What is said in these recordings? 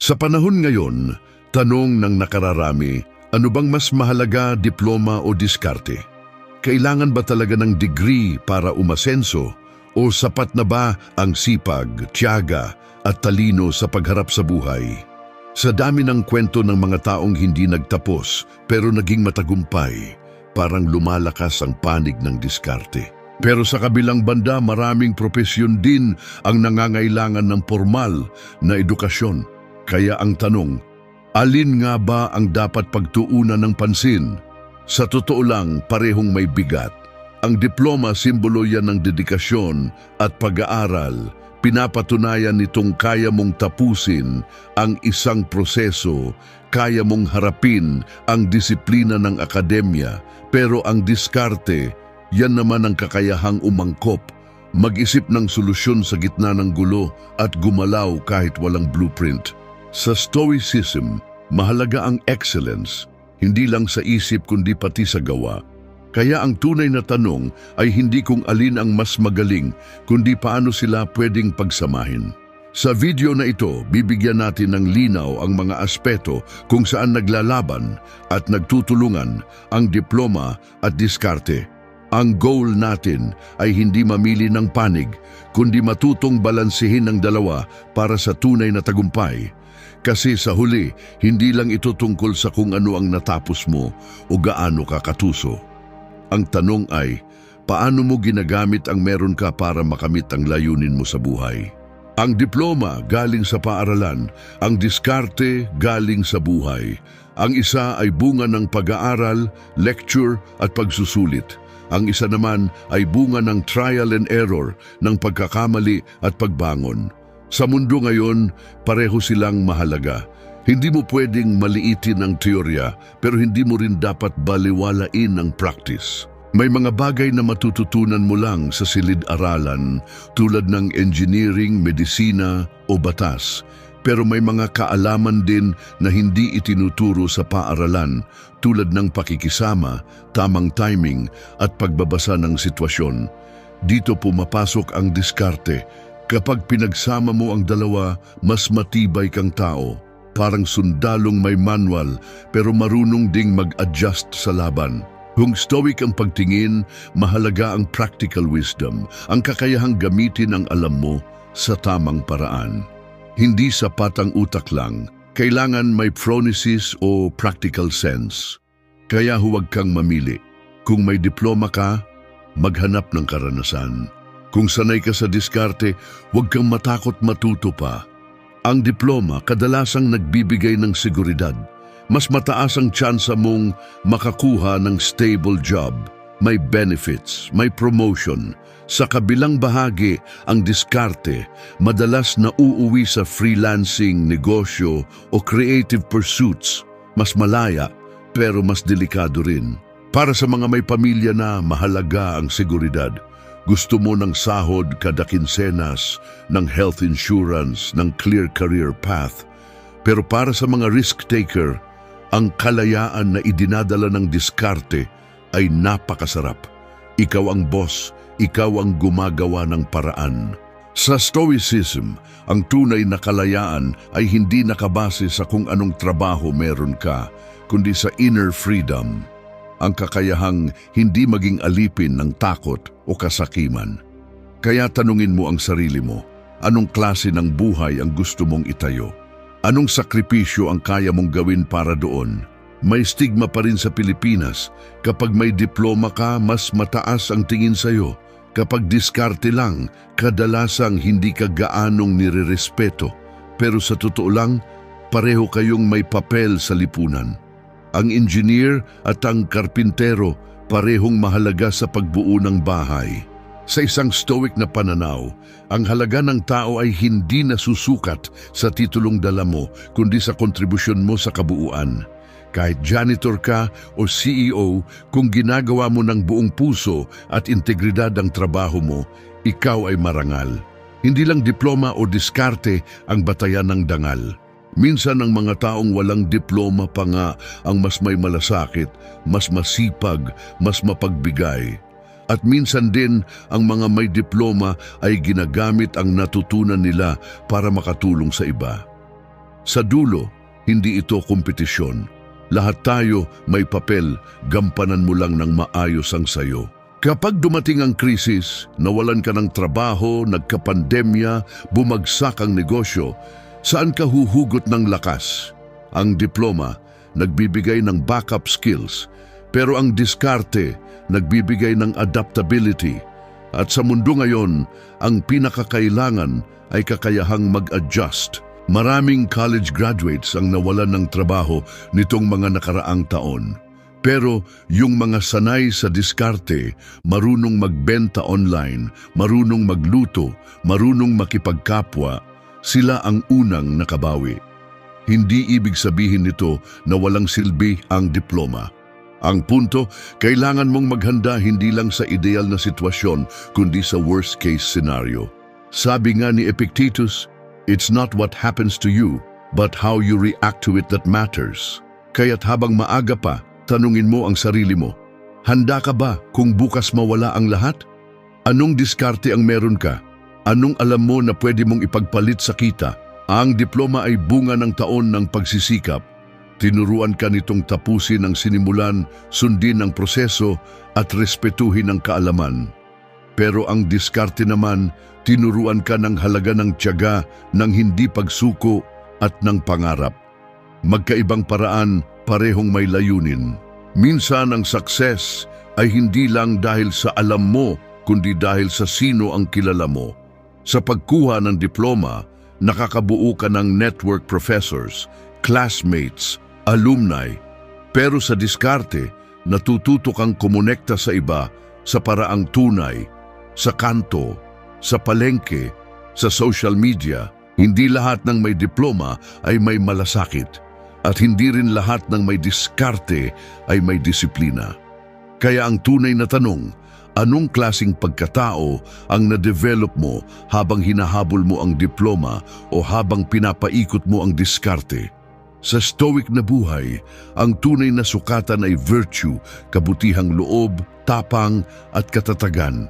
Sa panahon ngayon, tanong ng nakararami, ano bang mas mahalaga, diploma o diskarte? Kailangan ba talaga ng degree para umasenso o sapat na ba ang sipag, tiyaga at talino sa pagharap sa buhay? Sa dami ng kwento ng mga taong hindi nagtapos pero naging matagumpay, parang lumalakas ang panig ng diskarte. Pero sa kabilang banda, maraming propesyon din ang nangangailangan ng formal na edukasyon. Kaya ang tanong, alin nga ba ang dapat pagtuunan ng pansin? Sa totoo lang, parehong may bigat. Ang diploma simbolo yan ng dedikasyon at pag-aaral. Pinapatunayan nitong kaya mong tapusin ang isang proseso, kaya mong harapin ang disiplina ng akademya, pero ang diskarte, yan naman ang kakayahang umangkop, mag-isip ng solusyon sa gitna ng gulo at gumalaw kahit walang blueprint. Sa Stoicism, mahalaga ang excellence, hindi lang sa isip kundi pati sa gawa. Kaya ang tunay na tanong ay hindi kung alin ang mas magaling, kundi paano sila pwedeng pagsamahin. Sa video na ito, bibigyan natin ng linaw ang mga aspeto kung saan naglalaban at nagtutulungan ang diploma at diskarte. Ang goal natin ay hindi mamili ng panig, kundi matutong balansehin ng dalawa para sa tunay na tagumpay. Kasi sa huli, hindi lang ito tungkol sa kung ano ang natapos mo o gaano ka katuso. Ang tanong ay, paano mo ginagamit ang meron ka para makamit ang layunin mo sa buhay? Ang diploma galing sa paaralan, ang diskarte galing sa buhay. Ang isa ay bunga ng pag-aaral, lecture at pagsusulit. Ang isa naman ay bunga ng trial and error, ng pagkakamali at pagbangon. Sa mundo ngayon, pareho silang mahalaga. Hindi mo pwedeng maliitin ang teorya, pero hindi mo rin dapat baliwalain ang practice. May mga bagay na matututunan mo lang sa silid-aralan tulad ng engineering, medisina o batas. Pero may mga kaalaman din na hindi itinuturo sa paaralan tulad ng pakikisama, tamang timing at pagbabasa ng sitwasyon. Dito pumapasok ang diskarte. Kapag pinagsama mo ang dalawa, mas matibay kang tao. Parang sundalong may manual pero marunong ding mag-adjust sa laban. Kung stoic ang pagtingin, mahalaga ang practical wisdom, ang kakayahang gamitin ang alam mo sa tamang paraan. Hindi sapat ang utak lang, kailangan may phronesis o practical sense. Kaya huwag kang mamili. Kung may diploma ka, maghanap ng karanasan. Kung sanay ka sa diskarte, huwag kang matakot matuto pa. Ang diploma kadalasang nagbibigay ng seguridad. Mas mataas ang tsansa mong makakuha ng stable job, may benefits, may promotion. Sa kabilang bahagi, ang diskarte, madalas na uuwi sa freelancing, negosyo o creative pursuits. Mas malaya, pero mas delikado rin. Para sa mga may pamilya na mahalaga ang seguridad, gusto mo ng sahod kada kinsenas, ng health insurance, ng clear career path. Pero para sa mga risk-taker, ang kalayaan na idinadala ng diskarte ay napakasarap. Ikaw ang boss, ikaw ang gumagawa ng paraan. Sa Stoicism, ang tunay na kalayaan ay hindi nakabase sa kung anong trabaho meron ka, kundi sa inner freedom, ang kakayahang hindi maging alipin ng takot o kasakiman. Kaya tanungin mo ang sarili mo, anong klase ng buhay ang gusto mong itayo? Anong sakripisyo ang kaya mong gawin para doon? May stigma pa rin sa Pilipinas. Kapag may diploma ka, mas mataas ang tingin sa'yo. Kapag diskarte lang, kadalasang hindi ka gaanong nirerespeto. Pero sa totoo lang, pareho kayong may papel sa lipunan. Ang engineer at ang karpintero parehong mahalaga sa pagbuo ng bahay. Sa isang stoic na pananaw, ang halaga ng tao ay hindi nasusukat sa titulong dala mo, kundi sa kontribusyon mo sa kabuuan. Kahit janitor ka o CEO, kung ginagawa mo ng buong puso at integridad ang trabaho mo, ikaw ay marangal. Hindi lang diploma o diskarte ang batayan ng dangal. Minsan ang mga taong walang diploma pa nga ang mas may malasakit, mas masipag, mas mapagbigay. At minsan din ang mga may diploma ay ginagamit ang natutunan nila para makatulong sa iba. Sa dulo, hindi ito kompetisyon. Lahat tayo may papel, gampanan mo lang ng maayos ang sayo. Kapag dumating ang krisis, nawalan ka ng trabaho, nagkapandemya, bumagsak ang negosyo, saan ka huhugot ng lakas? Ang diploma, nagbibigay ng backup skills, pero ang diskarte, nagbibigay ng adaptability. At sa mundo ngayon, ang pinakakailangan ay kakayahang mag-adjust. Maraming college graduates ang nawalan ng trabaho nitong mga nakaraang taon. Pero yung mga sanay sa diskarte, marunong magbenta online, marunong magluto, marunong makipagkapwa, sila ang unang nakabawi. Hindi ibig sabihin nito na walang silbi ang diploma. Ang punto, kailangan mong maghanda hindi lang sa ideal na sitwasyon, kundi sa worst case scenario. Sabi nga ni Epictetus, It's not what happens to you, but how you react to it that matters. Kaya't habang maaga pa, tanungin mo ang sarili mo, handa ka ba kung bukas mawala ang lahat? Anong diskarte ang meron ka? Anong alam mo na pwede mong ipagpalit sa kita? Ang diploma ay bunga ng taon ng pagsisikap. Tinuruan ka nitong tapusin ang sinimulan, sundin ang proseso at respetuhin ang kaalaman. Pero ang diskarte naman, tinuruan ka ng halaga ng tiyaga, ng hindi pagsuko at ng pangarap. Magkaibang paraan, parehong may layunin. Minsan ang success ay hindi lang dahil sa alam mo, kundi dahil sa sino ang kilala mo. Sa pagkuha ng diploma, nakakabuo ka ng network professors, classmates, alumni. Pero sa diskarte, natututo kang kumonekta sa iba sa paraang tunay, sa kanto, sa palengke, sa social media. Hindi lahat ng may diploma ay may malasakit at hindi rin lahat ng may diskarte ay may disiplina. Kaya ang tunay na tanong, anong klasing pagkatao ang na-develop mo habang hinahabol mo ang diploma o habang pinapaikot mo ang diskarte? Sa stoic na buhay, ang tunay na sukatan ay virtue, kabutihang loob, tapang at katatagan.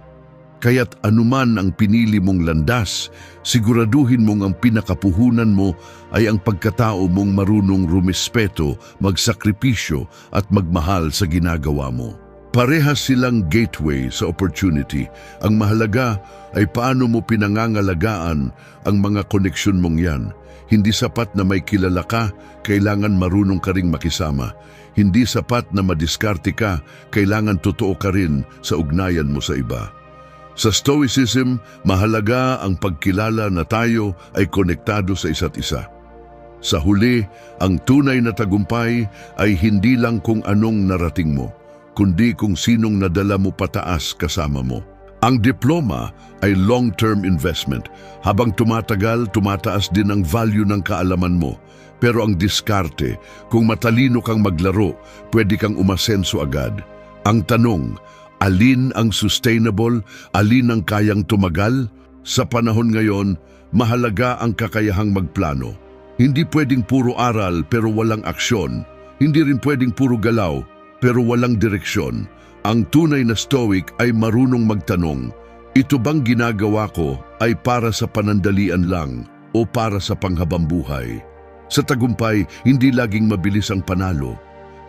Kaya't anuman ang pinili mong landas, siguraduhin mong ang pinakapuhunan mo ay ang pagkatao mong marunong rumispeto, magsakripisyo at magmahal sa ginagawa mo. Parehas silang gateway sa opportunity. Ang mahalaga ay paano mo pinangangalagaan ang mga koneksyon mong yan. Hindi sapat na may kilala ka, kailangan marunong ka ring makisama. Hindi sapat na madiskarte ka, kailangan totoo ka rin sa ugnayan mo sa iba. Sa Stoicism, mahalaga ang pagkilala na tayo ay konektado sa isa't isa. Sa huli, ang tunay na tagumpay ay hindi lang kung anong narating mo, kundi kung sinong nadala mo pataas kasama mo. Ang diploma ay long-term investment. Habang tumatagal, tumataas din ang value ng kaalaman mo. Pero ang diskarte, kung matalino kang maglaro, pwede kang umasenso agad. Ang tanong, Alin ang sustainable? Alin ang kayang tumagal? Sa panahon ngayon, mahalaga ang kakayahang magplano. Hindi pwedeng puro aral pero walang aksyon. Hindi rin pwedeng puro galaw pero walang direksyon. Ang tunay na stoic ay marunong magtanong, ito bang ginagawa ko ay para sa panandalian lang o para sa panghabang buhay? Sa tagumpay, hindi laging mabilis ang panalo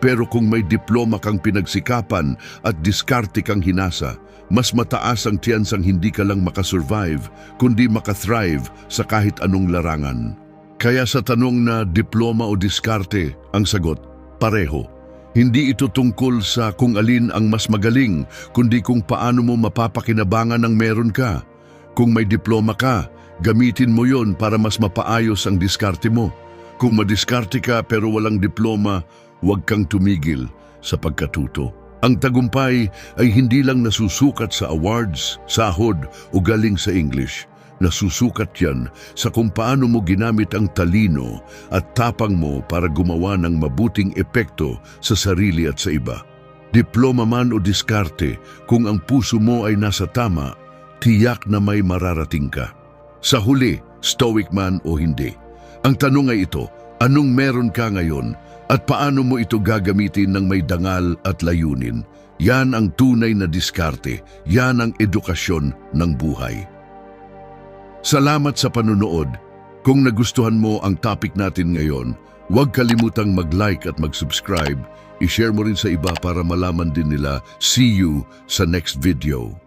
pero kung may diploma kang pinagsikapan at diskarte kang hinasa, mas mataas ang tiyansang hindi ka lang makasurvive, kundi makathrive sa kahit anong larangan. Kaya sa tanong na diploma o diskarte, ang sagot, pareho. Hindi ito tungkol sa kung alin ang mas magaling, kundi kung paano mo mapapakinabangan ng meron ka. Kung may diploma ka, gamitin mo yon para mas mapaayos ang diskarte mo. Kung madiskarte ka pero walang diploma, huwag kang tumigil sa pagkatuto. Ang tagumpay ay hindi lang nasusukat sa awards, sahod o galing sa English. Nasusukat yan sa kung paano mo ginamit ang talino at tapang mo para gumawa ng mabuting epekto sa sarili at sa iba. Diploma man o diskarte, kung ang puso mo ay nasa tama, tiyak na may mararating ka. Sa huli, stoic man o hindi. Ang tanong ay ito, anong meron ka ngayon at paano mo ito gagamitin ng may dangal at layunin? Yan ang tunay na diskarte. Yan ang edukasyon ng buhay. Salamat sa panunood. Kung nagustuhan mo ang topic natin ngayon, huwag kalimutang mag-like at mag-subscribe. I-share mo rin sa iba para malaman din nila. See you sa next video.